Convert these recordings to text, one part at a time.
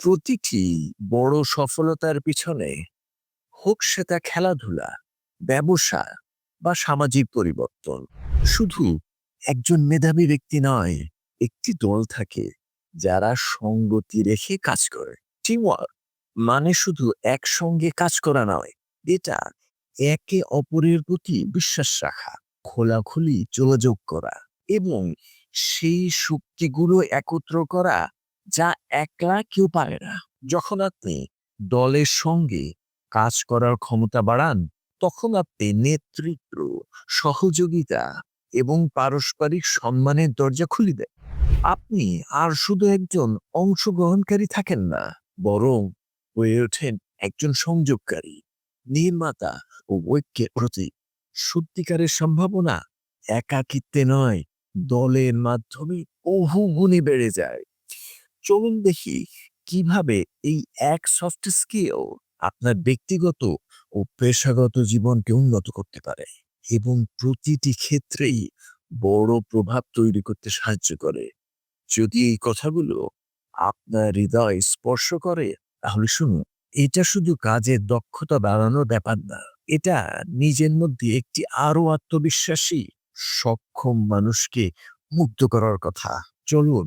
প্রতিটি বড় সফলতার পিছনে হোক সেটা খেলাধুলা, ব্যবসা বা সামাজিক পরিবর্তন। শুধু একজন মেধাবী ব্যক্তি নয়, একটি দল থাকে যারা সঙ্গতি রেখে কাজ করে। টিমওয়ার্ক মানে শুধু একসঙ্গে কাজ করা নয়, এটা একে অপরের প্রতি বিশ্বাস রাখা, খোলাখুলি যোগাযোগ করা এবং সেই শক্তিগুলো একত্র করা যা একলা কেউ পারে না। যখন আপনি দলের সঙ্গে কাজ করার ক্ষমতা বাড়ান, তখন আপনি নেতৃত্ব, সহযোগিতা এবং পারস্পরিক সম্মানের দরজা খুলে দেন। আপনি আর শুধু একজন অংশগ্রহণকারী থাকেন না, বরং হয়ে ওঠেন একজন সংযোগকারী, নির্মাতা ও ঐক্যের প্রতীক। সত্যিকারের সম্ভাবনা একাকিত্বে নয়, দলের মাধ্যমে বহু গুণে বেড়ে যায়। চলুন দেখি কীভাবে এই এক সফট স্কিল আপনার ব্যক্তিগত ও পেশাগত জীবনকে উন্নত করতে পারে এবং প্রতিটি ক্ষেত্রেই বড় প্রভাব তৈরি করতে সাহায্য করে। যদি এই কথাগুলো আপনার হৃদয় স্পর্শ করে, তাহলে শুনুন, এটা শুধু কাজের দক্ষতা বাড়ানোর ব্যাপার না, এটা নিজের মধ্যে একটি আরও আত্মবিশ্বাসী, সক্ষম মানুষকে মুক্ত করার কথা। চলুন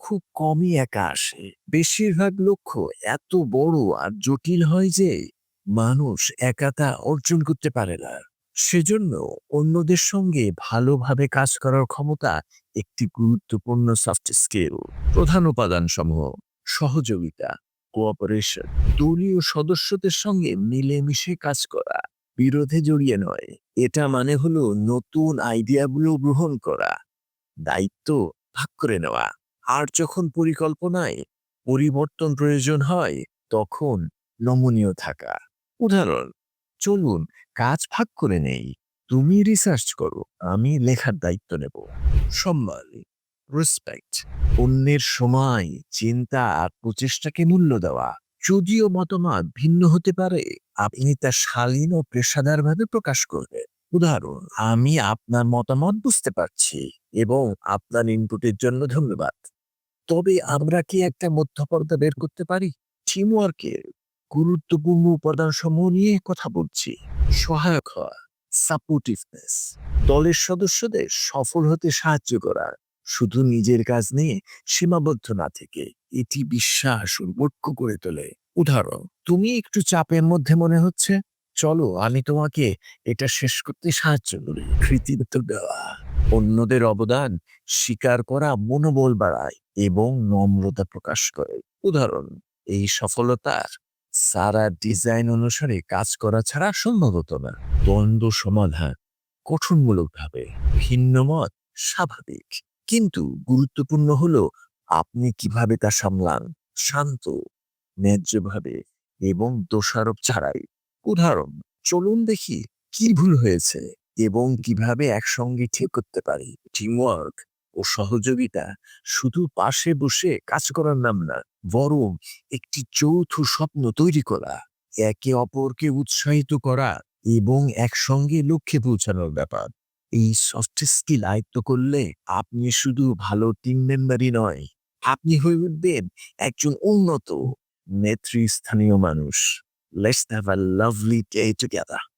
খুব কমই একা আসে। বেশিরভাগ লক্ষ্য এত বড় আর জটিল হয় যে মানুষ একা তা অর্জন করতে পারে না। সেজন্য অন্যদের সঙ্গে ভালোভাবে কাজ করার ক্ষমতা একটি গুরুত্বপূর্ণ সফট স্কিল প্রধান উপাদান সমূহ সহযোগিতা কোঅপারেশন দলীয় সদস্যদের সঙ্গে মিলেমিশে কাজ করা, বিরোধে জড়িয়ে নয়। এটা মানে হলো নতুন আইডিয়াগুলো গ্রহণ করা, দায়িত্ব ভাগ করে নেওয়া। আর যখন পরিকল্পনায় পরিবর্তন প্রয়োজন হয়, তখন নমনীয় থাকা। উদাহরণ, চলুন কাজ ভাগ করে নেই। তুমি রিসার্চ করো, আমি লেখার দায়িত্ব নেব। সম্মান রেসপেক্ট অন্যের সময়, চিন্তা আর প্রচেষ্টাকে মূল্য দেওয়া। যদিও মতামত ভিন্ন হতে পারে, আপনি তা শালীন ও পেশাদারভাবে প্রকাশ করবেন। উদাহরণ, আমি আপনার মতামত বুঝতে পারছি এবং আপনার ইনপুটের জন্য ধন্যবাদ। তবে আমরা কি একটা মধ্যপর্দা বের করতে পারি? টিমওয়ার্কের গুরুত্বপূর্ণ উপাদান সমূহ নিয়ে কথা বলছি। সহায়ক হওয়া সাপোর্টিভনেস দলের সদস্যদের সফল হতে সাহায্য করা, শুধু নিজের কাজ নিয়ে সীমাবদ্ধ না থেকে এটি বিশ্বাস উন্মুক্ত করে তোলে। উদাহরণ, তুমি একটু চাপের মধ্যে মনে হচ্ছে? চলো, আমি তোমাকে এটা শেষ করতে সাহায্য করি। কৃতিত্ব দেওয়া। অন্যদের অবদান স্বীকার করা মনোবল বাড়ায় এবং নম্রতা প্রকাশ করে। উদাহরণ, এই সফলতার সারা ডিজাইন অনুসারে কাজ করা ছাড়া সম্ভব হতো না। দ্বন্দ্ব সমাধান গঠনমূলকভাবে ভিন্ন মত স্বাভাবিক। কিন্তু গুরুত্বপূর্ণ হলো আপনি কীভাবে তা সামলান, শান্ত, ন্যায্যভাবে এবং দোষারোপ ছাড়াই। উদাহরণ, চলুন দেখি কি ভুল হয়েছে। এবং কীভাবে একসঙ্গে ঠিক করতে পারি? টিমওয়ার্ক ও সহযোগিতা শুধু পাশে বসে কাজ করার নাম না, বরং একটি যৌথ স্বপ্ন তৈরি করা, একে অপরকে উৎসাহিত করা এবং একসঙ্গে লক্ষ্যে পৌঁছানোর ব্যাপার। এই সফট স্কিল আয়ত্ত করলে আপনি শুধু ভালো টিম মেম্বারই নয়, আপনি হয়ে উঠবেন একজন উন্নত নেতৃস্থানীয় মানুষ। Let's have a lovely day together